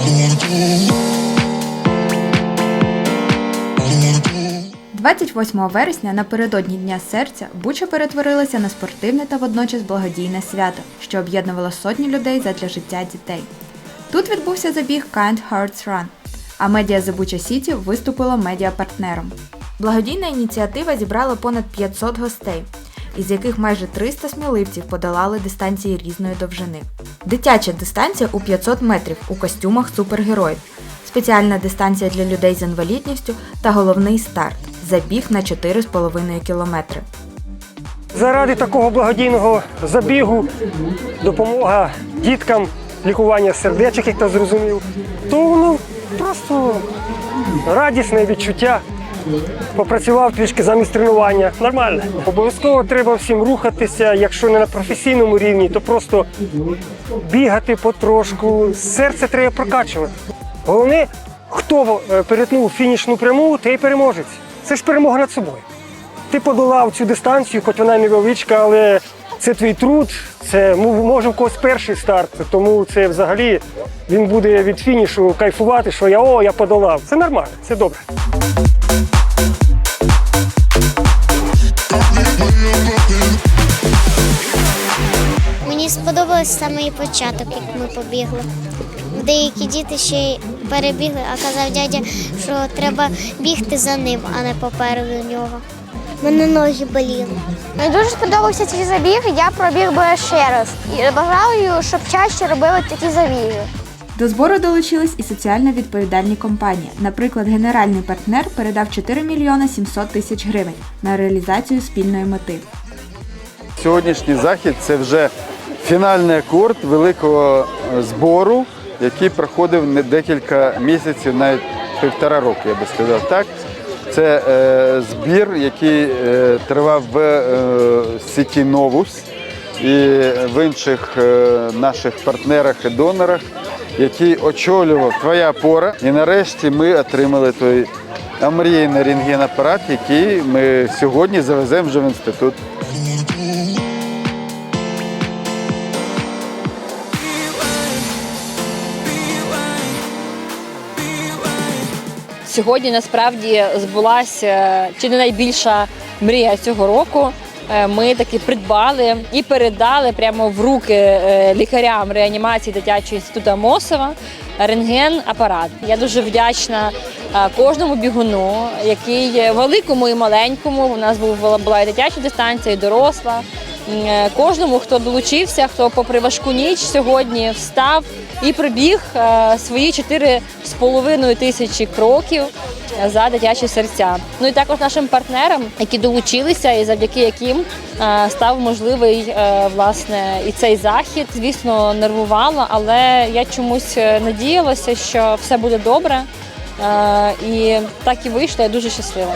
– 28 вересня напередодні Дня серця Буча перетворилася на спортивне та водночас благодійне свято, що об'єднувало сотні людей задля життя дітей. Тут відбувся забіг Kind Hearts Run, а медіа The Bucha City виступило медіапартнером. Благодійна ініціатива зібрала понад 500 гостей, із яких майже 300 сміливців подолали дистанції різної довжини. Дитяча дистанція у 500 метрів у костюмах супергероїв, спеціальна дистанція для людей з інвалідністю та головний старт забіг на 4,5 кілометри. Заради такого благодійного забігу, допомога діткам, лікування сердечок, як ти зрозумів, то воно просто радісне відчуття. Попрацював трішки замість тренування. Нормально. Обов'язково треба всім рухатися, якщо не на професійному рівні, то просто бігати потрошку. Серце треба прокачувати. Головне, хто е, перетнув фінішну пряму, той переможець. Це ж перемога над собою. Ти подолав цю дистанцію, хоч вона невеличка, але це твій труд, це ну, може в когось перший старт, тому це взагалі він буде від фінішу кайфувати, що я о, я подолав. Це нормально, це добре. Мені сподобався саме і початок, як ми побігли. Деякі діти ще й перебігли, а казав дядя, що треба бігти за ним, а не попереду нього. Мене ноги боліли. Мені дуже сподобався цей забіг, я пробіг би ще раз. І бажаю, щоб чаще робили такі забіги. До збору долучились і соціально відповідальні компанії. Наприклад, генеральний партнер передав 4 мільйони 700 тисяч гривень на реалізацію спільної мети. Сьогоднішній захід це вже фінальний акорд великого е, збору, який проходив не декілька місяців, навіть півтора року, я би сказав так. Це е, збір, який е, тривав в е, сіті Новус і в інших е, наших партнерах і донорах, який очолював твоя пора. І нарешті ми отримали той омріяний рентген-апарат, який ми сьогодні завеземо вже в інститут. Сьогодні насправді збулася чи не найбільша мрія цього року. Е, Ми таки придбали і передали прямо в руки е, лікарям реанімації дитячого інституту Мосова рентген-апарат. Я дуже вдячна е, кожному бігуну, який великому і маленькому. У нас була і дитяча дистанція, і доросла. Е, Кожному, хто долучився, хто попри важку ніч сьогодні встав і пробіг е, свої 4,5 тисячі кроків е, за дитячі серця. Ну і також нашим партнерам, які долучилися, і завдяки яким став можливий власне і цей захід. Звісно, нервувало, але я чомусь надіялася, що все буде добре. І так і вийшло. Я дуже щаслива.